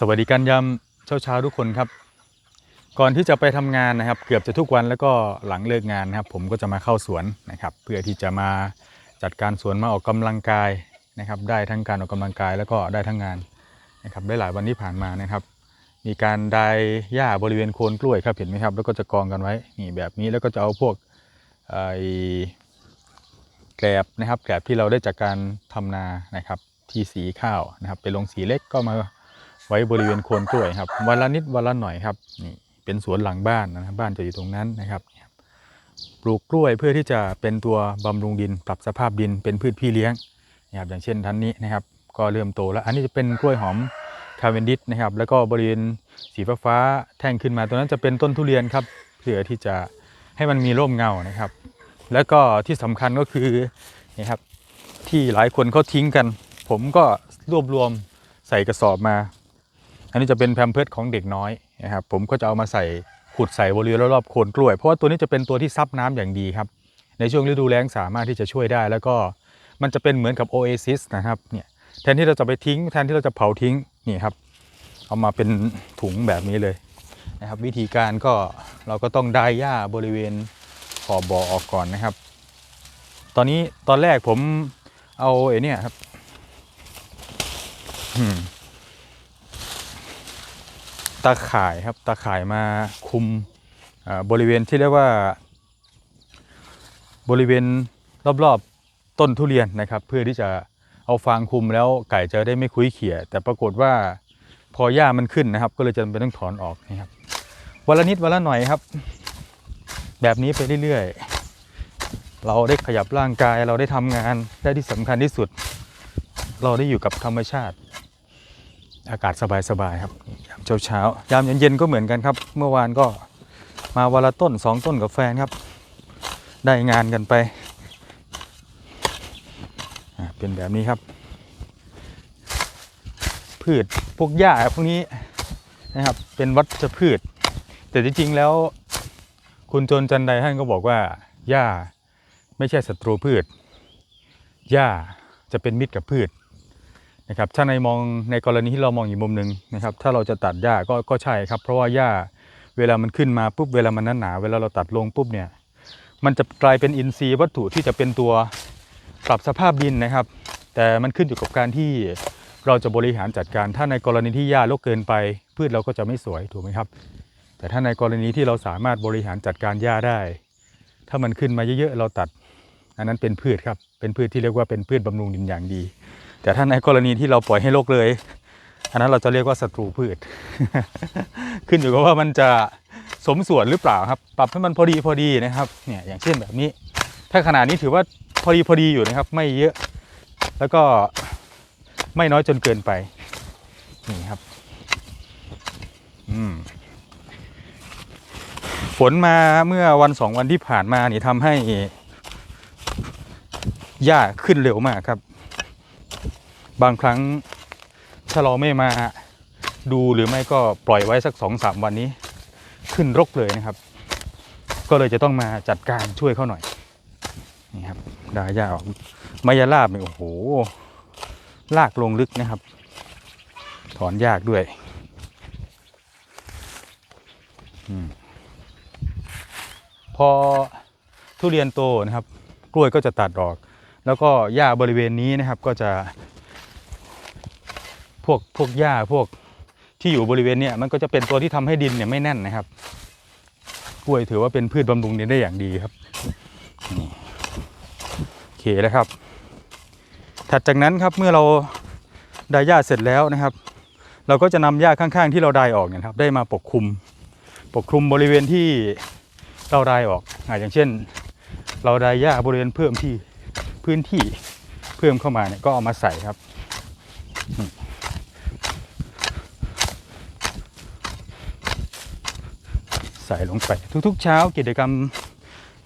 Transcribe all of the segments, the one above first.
สวัสดีกันยามเช้าเช้าทุกคนครับ ก่อนที่จะไปทำงานนะครับ เกือบจะทุกวันแล้วก็หลังเลิกงานนะครับ ผมก็จะมาเข้าสวนนะครับ เพื่อที่จะมาจัดการสวนมาออกกำลังกายนะครับ ได้ทั้งการออกกำลังกายแล้วก็ได้ทั้งงานนะครับได้หลายวันที่ผ่านมานะครับ มีการไดหญ้าบริเวณโคนกล้วยครับเห็นไหมครับ แล้วก็จะกองกันไว้นี่แบบนี้แล้วก็จะเอาพวกไอ้แกลบนะครับแกลบที่เราได้จากการทำนานะครับที่สีข้าวนะครับ ไปลงสีเล็กก็มา ไว้บริเวณโคนกล้วยครับวันละนิดวันละหน่อยครับนี่เป็นสวนหลังบ้านนะครับบ้านจะอยู่ตรงนั้นนะครับ ปลูกกล้วยเพื่อที่จะเป็นตัวบำรุงดิน ปรับสภาพดินเป็นพืชพี่เลี้ยงนะครับอย่างเช่นท่านนี้นะครับ ก็เริ่มโตแล้ว อันนี้จะเป็นกล้วยหอมคาเวนดิสนะครับ แล้วก็บริเวณสีฟ้าๆแท่งขึ้นมาตัวนั้นจะเป็นต้นทุเรียนครับเพื่อที่จะให้มันมีร่มเงานะครับ แล้วก็ที่สำคัญก็คือนี่ครับที่หลายคนเขาทิ้งกัน ผมก็รวบรวมใส่กระสอบมา อันนี้จะเป็นแพมเพิร์ดของเด็กน้อยนะครับผมก็จะเอามาใส่ขุดใส่บริเวณรอบๆโคนกล้วย เพราะว่าตัวนี้จะเป็นตัวที่ซับน้ำอย่างดีครับ ในช่วงฤดูแล้งสามารถที่จะช่วยได้ แล้วก็มันจะเป็นเหมือนกับโอเอซิสนะครับเนี่ยแทนที่เราจะไปทิ้ง แทนที่เราจะเผาทิ้งนี่ครับ เอามาเป็นถุงแบบนี้เลยนะครับ วิธีการก็เราก็ต้องได้หญ้าบริเวณขอบบ่อออกก่อนนะครับ ตอนนี้ตอนแรกผมเอาไอ้นี่ครับ ตาข่ายครับตาข่ายมาคุมบริเวณที่เรียกว่า บริเวณรอบๆต้นทุเรียนนะครับ เพื่อที่จะเอาฟางคุมแล้วไก่จะได้ไม่คุ้ยเขี่ยแต่ปรากฏว่าพอหญ้ามันขึ้นนะครับ ก็เลยจำเป็นต้องถอนออกนะครับวันละนิดวันละหน่อยครับ แบบนี้ไปเรื่อยๆ เราได้ขยับร่างกายเราได้ทำงานได้ที่สำคัญที่สุด เราได้อยู่กับธรรมชาติ อากาศสบายๆครับ ยาเช้าๆยามเย็นๆก็เหมือนกันครับ เมื่อวานก็มาวันละต้นสองต้นกับแฟนครับ ได้งานกันไปเป็นแบบนี้ครับ พืชพวกหญ้าพวกนี้นะครับเป็นวัชพืช แต่จริงๆแล้วคุณจนจันไดท่านก็บอกว่าหญ้าไม่ใช่ศัตรูพืชหญ้าจะเป็นมิตรกับพืช นะครับถ้าในมองในกรณีที่เรามองอีกมุมหนึ่งนะครับถ้าเราจะตัดหญ้าก็ก็ใช่ครับ เพราะว่าหญ้าเวลามันขึ้นมาปุ๊บเวลามันนั้นหนาเวลาเราตัดลงปุ๊บเนี่ยมันจะกลายเป็นอินทรีย์วัตถุที่จะเป็นตัวปรับสภาพดินนะครับ แต่มันขึ้นอยู่กับการที่เราจะบริหารจัดการ ถ้าในกรณีที่หญ้ารกเกินไป พืชเราก็จะไม่สวยถูกไหมครับ แต่ถ้าในกรณีที่เราสามารถบริหารจัดการหญ้าได้ ถ้ามันขึ้นมาเยอะๆเราตัด อันนั้นเป็นพืชครับเป็นพืชที่เรียกว่าเป็นพืชบำรุงดินอย่างดี แต่ถ้าในกรณีที่เราปล่อยให้รกเลย อันนั้นเราจะเรียกว่าศัตรูพืช ขึ้นอยู่กับว่ามันจะสมส่วนหรือเปล่าครับ ปรับให้มันพอดีพอดีนะครับเนี่ยอย่างเช่นแบบนี้ ถ้าขนาดนี้ถือว่าพอดีพอดีอยู่นะครับ ไม่เยอะ แล้วก็ไม่น้อยจนเกินไปนี่ครับอืมฝนมาเมื่อวันสองวันที่ผ่านมานี่ทำให้หญ้าขึ้นเร็วมากครับ บางครั้งถ้าเราไม่มาดูหรือไม่ก็ปล่อยไว้สักสองสามวันนี้ ขึ้นรกเลยนะครับ ก็เลยจะต้องมาจัดการช่วยเขาหน่อยนี่ครับดาหญ้าออกมายาลาบเนี่ยโอ้โห ลากลงลึกนะครับ ถอนยากด้วยอพอทุเรียนโตนะครับ กล้วยก็จะตัดออก แล้วก็หญ้าบริเวณนี้นะครับ ก็จะ พวกพวกหญ้าพวกที่อยู่บริเวณเนี้ยมันก็จะเป็นตัวที่ทำให้ดินเนี่ยไม่แน่นนะครับ กล้วยถือว่าเป็นพืชบำรุงดินได้อย่างดีครับโอเคแล้วครับ ถัดจากนั้นครับเมื่อเราได้หญ้าเสร็จแล้วนะครับ เราก็จะนำหญ้าข้างๆ ที่เราได้ออกเนี่ยครับ ได้มาปกคลุม ปกคลุมบริเวณที่เราได้ออกออย่างเช่น เราได้หญ้าบริเวณเพิ่มที่พื้นที่เพิ่มเข้ามาเนี่ยก็เอามาใส่ครับ ใส่ลงไป ทุกๆ เช้ากิจกรรม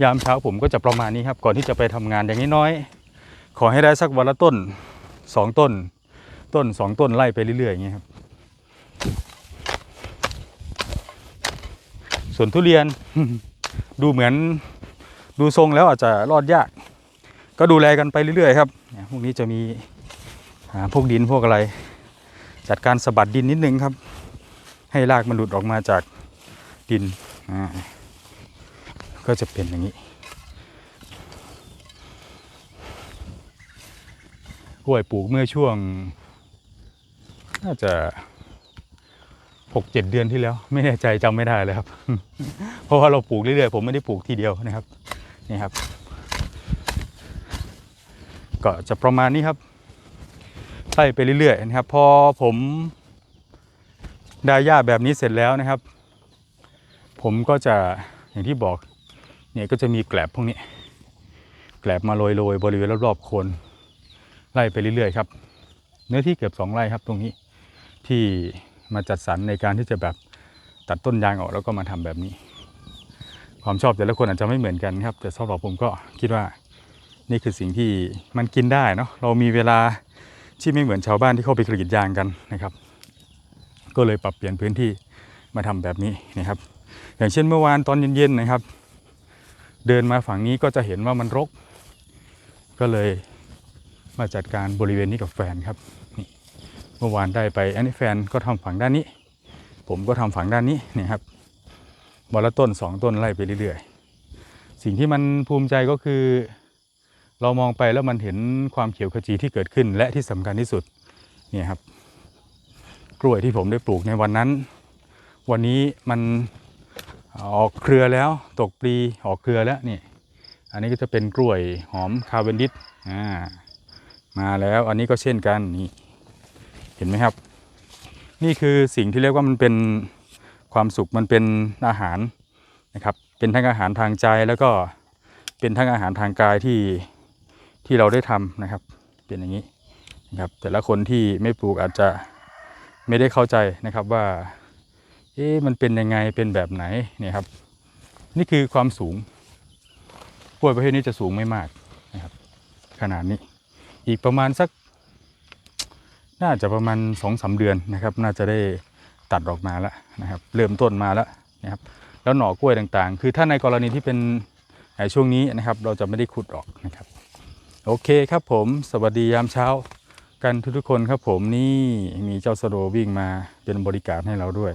ยามเช้าผมก็จะประมาณนี้ครับ ก่อนที่จะไปทำงานอย่างน้อยๆขอให้ได้สักวันละต้นสองต้น ต้นสองต้นไล่ไปเรื่อยๆอย่างเงี้ครับ ส่วนทุเรียนดูเหมือนดูทรงแล้วอาจจะรอดยาก ก็ดูแลกันไปเรื่อยๆครับพวกนี้จะมีหาพวกดินพวกอะไร จัดการสะบัดดินนิดนึงครับ ให้รากมันหลุดออกมาจากดิน ก็จะเป็นอย่างนี้กล้วยปลูกเมื่อช่วง น่าจะหกเจ็ดเดือนที่แล้ว ไม่แน่ใจจำไม่ได้เลยครับ เพราะว่าเราปลูกเรื่อยๆผมไม่ได้ปลูกทีเดียวนะครับนี่ครับ ก็จะประมาณนี้ครับไล่ไปเรื่อยๆนะครับ พอผมได้หญ้าแบบนี้เสร็จแล้วนะครับ ผมก็จะอย่างที่บอกเนี่ยก็จะมีแกลบพวกนี้ แกลบมาโรยๆบริเวณรอบๆโคนไล่ไปเรื่อยๆครับ เนื้อที่เกือบสองไร่ครับตรงนี้ที่มาจัดสรรในการที่จะแบบตัดต้นยางออกแล้วก็มาทำแบบนี้ ความชอบแต่ละคนอาจจะไม่เหมือนกันครับ แต่สำหรับผมก็คิดว่านี่คือสิ่งที่มันกินได้เนาะเรามีเวลาที่ไม่เหมือนชาวบ้านที่เข้าไปกรีดยางกันนะครับ ก็เลยปรับเปลี่ยนพื้นที่มาทำแบบนี้นะครับ อย่างเช่นเมื่อวานตอนเย็นๆนะครับ เดินมาฝั่งนี้ก็จะเห็นว่ามันรก ก็เลยมาจัดการบริเวณนี้กับแฟนครับนี่เมื่อวานได้ไปอันนี้แฟนก็ทำฝั่งด้านนี้ ผมก็ทำฝั่งด้านนี้นี่ครับวันละต้นสองต้นไล่ไปเรื่อยๆ สิ่งที่มันภูมิใจก็คือ เรามองไปแล้วมันเห็นความเขียวขจีที่เกิดขึ้น และที่สำคัญที่สุดเนี่ยครับ กล้วยที่ผมได้ปลูกในวันนั้น วันนี้มัน ออกเครือแล้วตกปลีออกเครือแล้วนี่ อันนี้ก็จะเป็นกล้วยหอมคาเวนดิสอ่ามาแล้วอันนี้ก็เช่นกันนี่เห็นไหมครับ นี่คือสิ่งที่เรียกว่ามันเป็นความสุขมันเป็นอาหารนะครับ เป็นทั้งอาหารทางใจแล้วก็เป็นทั้งอาหารทางกายที่ที่เราได้ทำนะครับ เป็นอย่างนี้นะครับแต่ละคนที่ไม่ปลูกอาจจะไม่ได้เข้าใจนะครับว่า เอ๊ะมันเป็นยังไงเป็นแบบไหนเนี่ยครับ นี่คือความสูงกล้วยประเภทนี้จะสูงไม่มากนะครับ ขนาดนี้ อีกประมาณสัก น่าจะประมาณสองสาเดือนนะครับ น่าจะได้ตัดออกมาแล้วนะครับ เริ่มต้นมาแล้วนะครับ แล้วหน่อกล้วยต่างๆ คือถ้าในกรณีที่เป็นไอ้ช่วงนี้นะครับ เราจะไม่ได้ขุดออกนะครับ โอเคครับผม สวัสดียามเช้ากันทุกๆคนครับผมนี่มีเจ้าสโลวิ่งมาเป็นบริการให้เราด้วย